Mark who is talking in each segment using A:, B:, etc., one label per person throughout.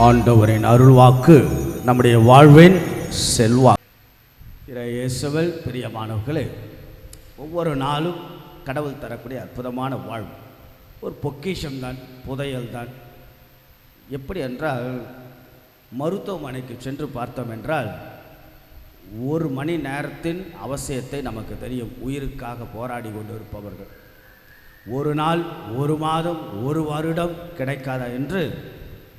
A: ஆண்டவரின் அருள்வாக்கு நம்முடைய வாழ்வின் செல்வா இயேசுவல் பிரியமானவர்களே ஒவ்வொரு நாளும் கடவுள் தரக்கூடிய அற்புதமான வாழ்வு. ஒரு பொக்கிஷம்தான் புதையல் தான் எப்படி என்றால் மருத்துவமனைக்கு சென்று பார்த்தோம் என்றால் ஒரு மணி நேரத்தின் அவசியத்தை நமக்கு தெரியும். உயிருக்காக போராடி கொண்டிருப்பவர்கள். ஒரு நாள் ஒரு மாதம் ஒரு வருடம் கிடைக்காதா என்று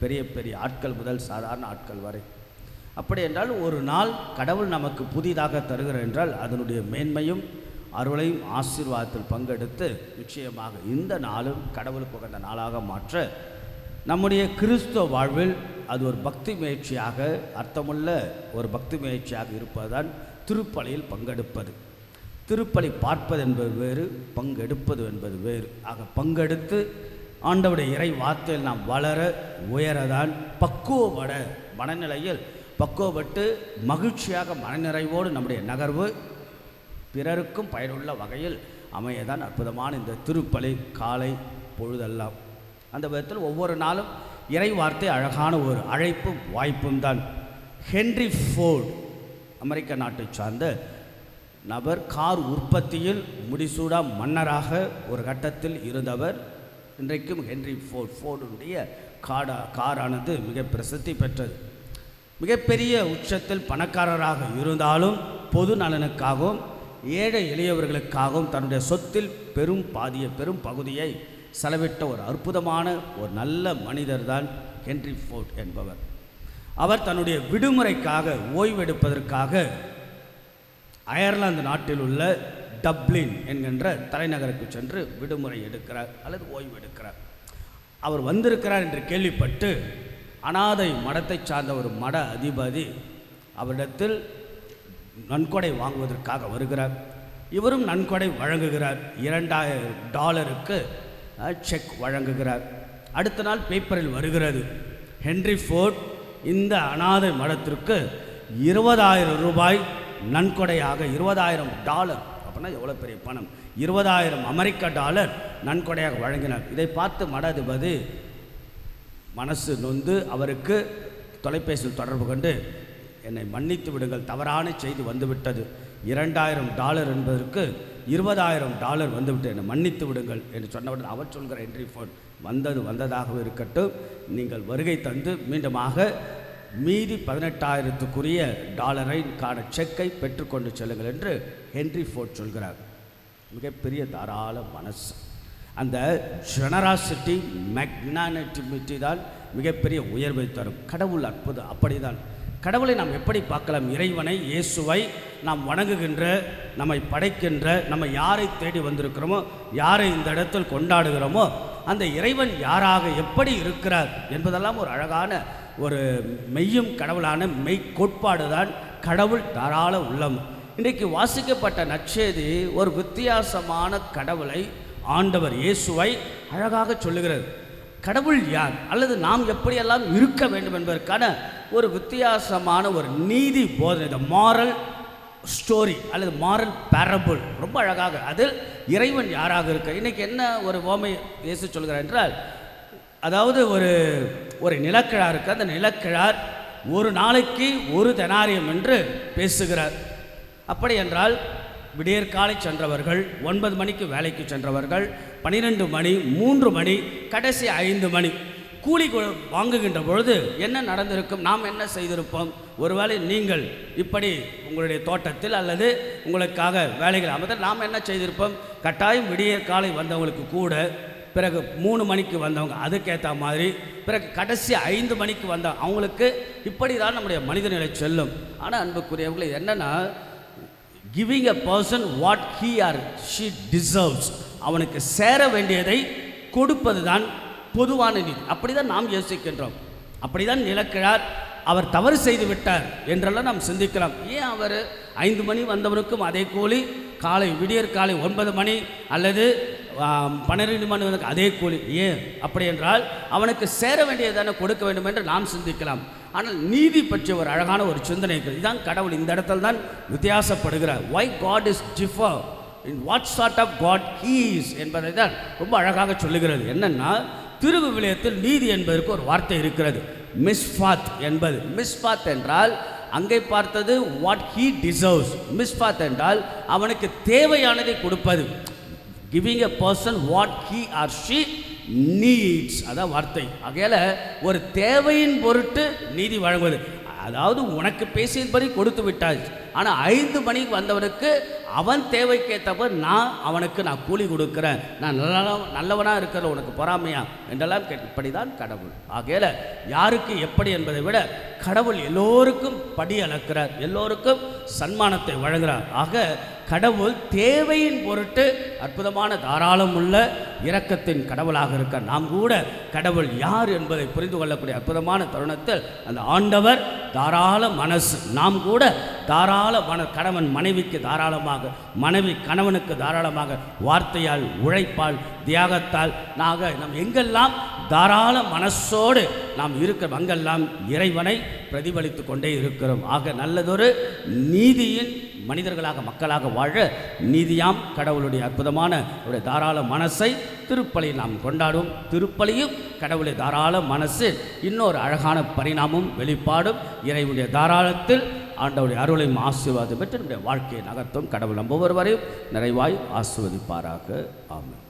A: பெரிய பெரிய ஆட்கள் முதல் சாதாரண ஆட்கள் வரை. அப்படி என்றால் ஒரு நாள் கடவுள் நமக்கு புதிதாக தருகிறார் என்றால் அதனுடைய மேன்மையும் அருளையும் ஆசீர்வாதத்தில் பங்கெடுத்து நிச்சயமாக இந்த நாளும் கடவுளுக்கு உகந்த நாளாக மாற்ற நம்முடைய கிறிஸ்துவ வாழ்வில் அது ஒரு பக்தி முயற்சியாக அர்த்தமுள்ள ஒரு பக்தி முயற்சியாக இருப்பதுதான் திருப்பலியில் பங்கெடுப்பது. திருப்பலி பார்ப்பது என்பது வேறு பங்கெடுப்பது என்பது வேறு. ஆக பங்கெடுத்து ஆண்டவுடைய இறை வார்த்தையில் நாம் வளர உயரதான் பக்குவப்பட மனநிலையில் பக்குவப்பட்டு மகிழ்ச்சியாக மனநிறைவோடு நம்முடைய நகர்வு பிறருக்கும் பயனுள்ள வகையில் அமையதான் அற்புதமான இந்த திருப்பலி காலை பொழுதெல்லாம். அந்த விதத்தில் ஒவ்வொரு நாளும் இறை வார்த்தை அழகான ஒரு அழைப்பும் வாய்ப்பும் தான். ஹென்ரி ஃபோர்டு அமெரிக்க நாட்டை சார்ந்த நபர் கார் உற்பத்தியில் முடிசூடா மன்னராக ஒரு கட்டத்தில் இருந்தவர். இன்றைக்கும் ஹென்ரி ஃபோர்ட் ஃபோர்டுடைய காடா காரானது மிக பிரசித்தி பெற்றது. மிகப்பெரிய உச்சத்தில் பணக்காரராக இருந்தாலும் பொது நலனுக்காகவும் ஏழை எளியவர்களுக்காகவும் தன்னுடைய சொத்தில் பெரும் பாதிய பெரும் பகுதியை செலவிட்ட ஒரு அற்புதமான ஒரு நல்ல மனிதர் தான் ஹென்ரி ஃபோர்ட் என்பவர். அவர் தன்னுடைய விடுமுறைக்காக ஓய்வெடுப்பதற்காக அயர்லாந்து நாட்டில் உள்ள டப்ளின் என்கின்ற தலைநகருக்கு சென்று விடுமுறை எடுக்கிறார் அல்லது ஓய்வு எடுக்கிறார். அவர் வந்திருக்கிறார் என்று கேள்விப்பட்டு அனாதை மடத்தை சார்ந்த ஒரு மட அதிபதி அவரிடத்தில் நன்கொடை வாங்குவதற்காக வருகிறார். இவரும் நன்கொடை வழங்குகிறார். இரண்டாயிரம் டாலருக்கு செக் வழங்குகிறார். அடுத்த நாள் பேப்பரில் வருகிறது. ஹென்ரி ஃபோர்ட் இந்த அனாதை மடத்திற்கு இருபதாயிரம் ரூபாய் நன்கொடையாக இருபதாயிரம் டாலர் அப்படின்னா எவ்வளோ பெரிய பணம்? இருபதாயிரம் அமெரிக்க டாலர் நன்கொடையாக வழங்கினார். இதை பார்த்து மட அதிபதி மனசு நொந்து அவருக்கு தொலைபேசியில் தொடர்பு கொண்டு என்னை மன்னித்து விடுங்கள் தவறான செய்தி வந்துவிட்டது. இரண்டாயிரம் டாலர் என்பதற்கு இருபதாயிரம் டாலர் வந்துவிட்டு என்னை மன்னித்து விடுங்கள் என்று சொன்னவுடன் அவர் சொல்கிற என்ட்ரி ஃபோன் வந்தது வந்ததாகவும் இருக்கட்டும். நீங்கள் வருகை தந்து மீண்டுமாக மீதி பதினெட்டாயிரத்துக்குரிய டாலரை காண செக்கை பெற்றுக்கொண்டு செல்லுங்கள் என்று ஹென்ரி ஃபோர்ட் சொல்கிறார். மிகப்பெரிய தாராள மனசு. அந்த ஜெனராசிட்டி மெக்னானிட்டிமிட்டி தான் மிகப்பெரிய உயர்வை தரும். கடவுள் அற்புதம். அப்படிதான். கடவுளை நாம் எப்படி பார்க்கலாம்? இறைவனை இயேசுவை நாம் வணங்குகின்ற நம்மை படைக்கின்ற நம்ம யாரை தேடி வந்திருக்கிறோமோ யாரை இந்த இடத்தில் கொண்டாடுகிறோமோ அந்த இறைவன் யாராக எப்படி இருக்கிறார் என்பதெல்லாம் ஒரு அழகான ஒரு மெய்யும் கடவுளான மெய் கோட்பாடு தான் கடவுள் தாராள உள்ளம். இன்றைக்கு வாசிக்கப்பட்ட நற்செய்தி ஒரு வித்தியாசமான கடவுளை ஆண்டவர் இயேசுவை அழகாக சொல்லுகிறது. கடவுள் யார்? அல்லது நாம் எப்படியெல்லாம் இருக்க வேண்டும் என்பதற்கான ஒரு வித்தியாசமான ஒரு நீதி போதனை இந்த மாரல் ஸ்டோரி அல்லது மாரல் பேரபிள் ரொம்ப அழகாக. அதில் இறைவன் யாராக இருக்க? இன்றைக்கி என்ன ஒரு ஓமை இயேசு சொல்கிறார் என்றால் அதாவது ஒரு ஒரு நிலக்கிழார் இருக்கு. அந்த நிலக்கிழார் ஒரு நாளைக்கு ஒரு தெனாரியம் என்று பேசுகிறார். அப்படி என்றால் விடியற்காலை சென்றவர்கள் ஒன்பது மணிக்கு வேலைக்கு சென்றவர்கள் பனிரெண்டு மணி மூன்று மணி கடைசி ஐந்து மணி கூலி வாங்குகின்ற பொழுது என்ன நடந்திருக்கும்? நாம் என்ன செய்திருப்போம்? ஒருவேளை நீங்கள் இப்படி உங்களுடைய தோட்டத்தில் அல்லது உங்களுக்காக வேலைகள் அமைத்தால் நாம் என்ன செய்திருப்போம்? கட்டாயம் விடிய காலை வந்தவங்களுக்கு கூட பிறகு மூணு மணிக்கு வந்தவங்க அதுக்கேற்ற மாதிரி பிறகு கடைசி ஐந்து மணிக்கு வந்த அவங்களுக்கு இப்படி தான் நம்முடைய மனிதநிலை செல்லும். ஆனால் அன்புக்குரியவர்கள் என்னென்னா giving a person what he or she deserves அவனுக்கு சேர வேண்டியதை கொடுப்பது தான் பொதுவான நீதி. அப்படி தான் நாம் யோசிக்கின்றோம். அப்படி தான் நிலக்கிழார் அவர் தவறு செய்து விட்டார் என்றெல்லாம் நாம் சிந்திக்கலாம். ஏன் அவர் ஐந்து மணி வந்தவருக்கும் அதே கூலி காலை விடியற் காலை ஒன்பது மணி அல்லது பன்னிரெண்டு மணி வந்து அதே கூலி. ஏன்? அப்படி என்றால் அவனுக்கு சேர வேண்டியதான கொடுக்க வேண்டும் என்று நாம் சிந்திக்கலாம். ஆனால் நீதி பற்றிய ஒரு அழகான ஒரு சிந்தனை இருக்குது இதுதான் கடவுள் இந்த இடத்துல தான் வித்தியாசப்படுகிறார். Why God is differ in what sort of God he's என்பதை தான் ரொம்ப அழகாக சொல்லுகிறது. என்னென்னா திருவிவிலியத்தில் நீதி என்பதற்கு ஒரு வார்த்தை இருக்கிறது. மிஸ்ஃபாத் என்பது. மிஸ்ஃபாத் என்றால் அங்கே பார்த்தது வாட் ஹீ டிசர்வ்ஸ் மிஸ்ஃபாத் என்றால் அவனுக்கு தேவையானதை கொடுப்பது. Giving a person what he or she needs அதான் வார்த்தை. ஆகையால் ஒரு தேவையின் பொருட்டு நீதி வழங்குவது. அதாவது உனக்கு பேசியபடி கொடுத்து விட்டாச்சு ஆனால் ஐந்து மணிக்கு வந்தவனுக்கு அவன் தேவைக்கேற்றப்ப நான் அவனுக்கு நான் கூலி கொடுக்குறேன். நான் நல்ல நல்லவனாக இருக்கிற உனக்கு பொறாமையா? என்றெல்லாம் கேட்டு இப்படி தான் கடவுள். ஆகையால் யாருக்கு எப்படி என்பதை விட கடவுள் எல்லோருக்கும் படி அளக்கிறார். எல்லோருக்கும் சன்மானத்தை வழங்குகிறார் ஆக கடவுள் தேவையின் பொருட்டு அற்புதமான தாராளம் உள்ள இரக்கத்தின் கடவுளாக இருக்க நாம் கூட கடவுள் யார் என்பதை புரிந்து கொள்ளக்கூடிய அற்புதமான தருணத்தில் அந்த ஆண்டவர் தாராள மனசு. நாம் கூட தாராள மன கணவன் மனைவிக்கு தாராளமாக மனைவி கணவனுக்கு தாராளமாக வார்த்தையால் உழைப்பால் தியாகத்தால் நாக நம் எங்கெல்லாம் தாராள மனசோடு நாம் இருக்கிறோம் அங்கெல்லாம் இறைவனை பிரதிபலித்து கொண்டே இருக்கிறோம். ஆக நல்லதொரு நீதியின் மனிதர்களாக மக்களாக வாழ நீதியாம் கடவுளுடைய அற்புதமான ஒரு தாராள மனசை திருப்பலியில் நாம் கொண்டாடும். திருப்பலியும் கடவுளுடைய தாராள மனசு இன்னொரு அழகான பரிணாமும் வெளிப்பாடும் இறைவனுடைய தாராளத்தில் ஆண்டவருடைய அருளையும் ஆசீர்வாதம் பெற்று நம்முடைய வாழ்க்கையை நகர்த்தும். கடவுள் நம்ப ஒருவரையும் நிறைவாய் ஆசிர்வதிப்பாராக. ஆமாம்